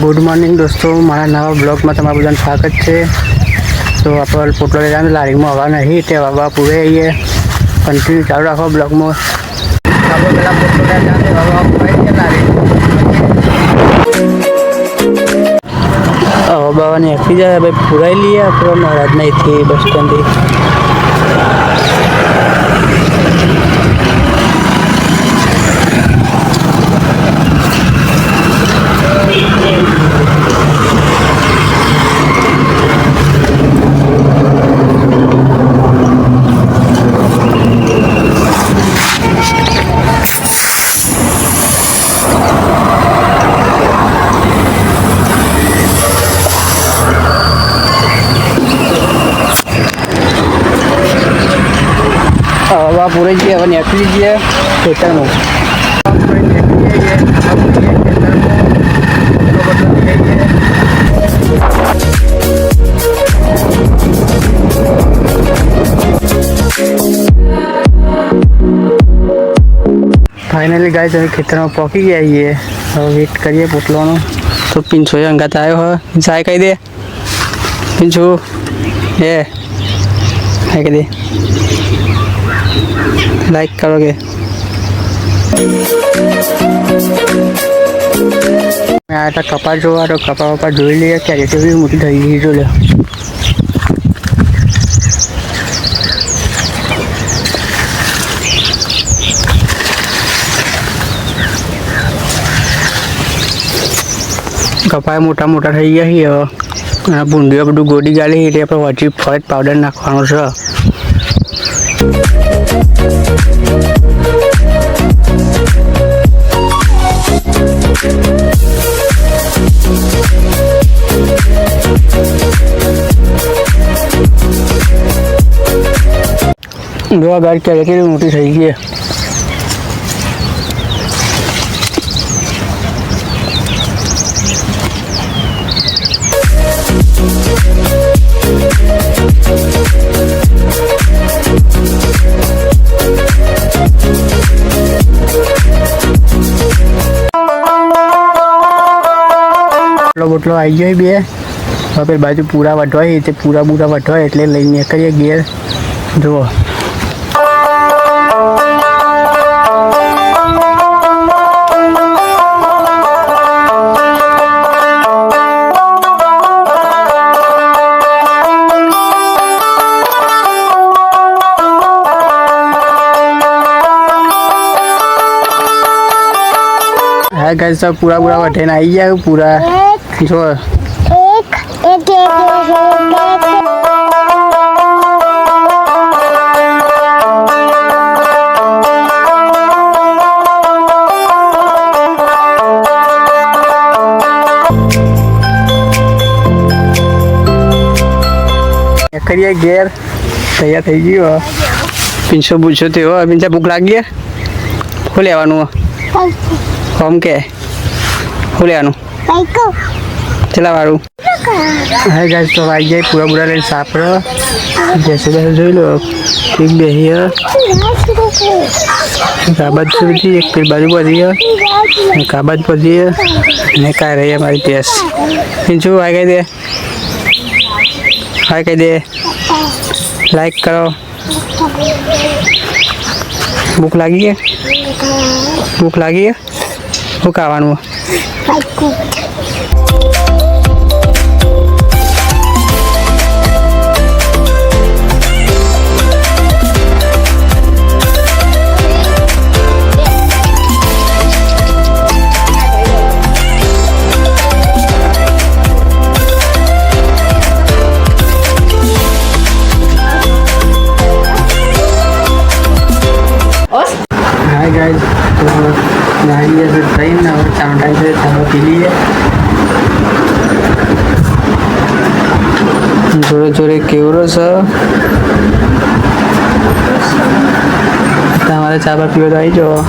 Good morning દોસ્તો, મારા નવા બ્લોગમાં તમારું બધાનું સ્વાગત છે. તો આપણે પોટલો જવાનું લારીમાં હવા નહીં, તે હવા પૂરે આવીએ કન્ટિન્યુ ચાલુ રાખો બ્લોગમાં. આપણે પેલા પોટલો લઈ હવા બાવાની આપી જાય ભાઈ પુરાઈ લઈએ આપણે મહારાજ નહીંથી બસ સ્ટેન્ડથી. હવા પૂરે જઈએ હવે નીકળી જઈએ ખેતરમાં ફાઇનલી ગાય તમે ખેતરમાં પહોંચી ગયા છીએ હવે વેટ કરીએ પોટલોનો તો પિંછો અંગાત આવ્યો હોય ચાય કહી દે પિંછુ એ હાય કહી દે લાઈક કરો કે આ તો કપા જોવા, તો કપા વપા જોઈ લઈએ, ક્યારે કેવી મોટી થઈ ગઈ જો લે કપાય મોટા મોટા થઈ ગયા છીએ અને ભૂંડીઓ બધું ગોડી ગાલી એટલે આપણે હજી ફરજ પાવડર નાખવાનો છે. જો આ ગાડી ક્યારે કેવી મોટી થઈ ગઈ બોટલો બોટલો આવી ગયો બે હવે પેલી બાજુ પૂરા વઢવાય તે પૂરા બૂરા વઢવાય એટલે લઈને કરીએ ઘેર જુઓ હા ગાઈસ તો પૂરા પૂરા વઢાઈને આવી ગયા પૂરા જો એક એક એક કરીએ ઘેર તૈયાર થઈ ગયો પીંછો પૂછો તેવો પીંછા ભૂખ લાગી શું લેવાનું હોમ કે શું લેવાનું બાઈકો ચલા વાળું હા ગાઈસ તો આવી જાય પૂરા પૂરા લઈને સાપડો જેસે બેસે જોઈ લો. એક બે કાબાજ સુધી એક પેલી બાજુ અને કાબાજ પડી અને કાંઈ રહી મારી પેસ શું હાય કહી દે. હાય કહી દે. લાઈક કરો. ભૂખ લાગી ગઈ ભૂખ લાગી ગઈ શું ખાવાનું? નાહી ગયા છે થઈને હવે ચાનો ટાઈમ છે ચાલો પી લઈએ જોડે જોડે કેવરો છે તમારે ચા બા પીવો તો આવી જાઓ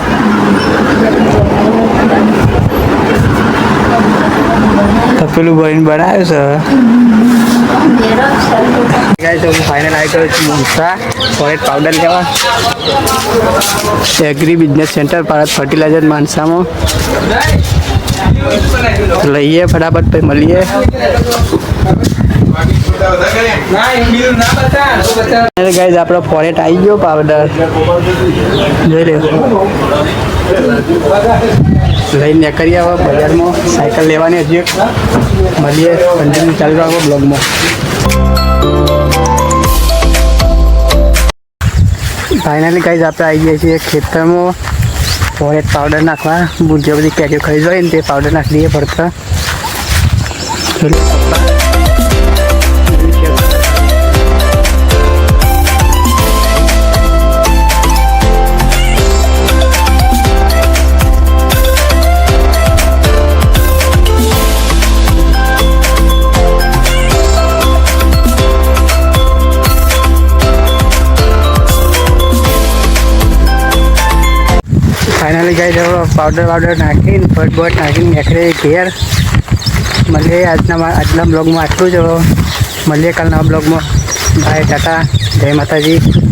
તપેલું ભરીને બનાવ્યું છે ગાઈસ તો ફાઇનલ આવી ગયો છું મોંસા ફોરેટ પાવડર લેવા agri business centre Bharat fertiliser માનસામાં લઈએ ફટાફટ પછી મળીએ ગાઈઝ આપણો ફોરેટ આવી ગયો પાવડર જોઈ લે લઈને કરી આવો, બજારમાં સાયકલ લેવાની હજી એક. મળીએ કન્ટિન્યુ ચાલુ રાખો બ્લોગમાં. ફાઇનલી ગાઈઝ આપણે આવી ગયા છીએ ખેતરમાં. ફોરેટ પાવડર નાખવા. જે બધી કેરીઓ ખરીદવાય ને તે પાવડર નાખી દઈએ પડતા ફાઇનલી ગાઈ જવો પાવડર પાવડર નાખીને બટ બટ નાખીને નીકળે ઘેર. મળીએ આજના આજના બ્લોગમાં આટલું જ. મળીએ કાલના બ્લોગમાં બાય ટાટા જય માતાજી.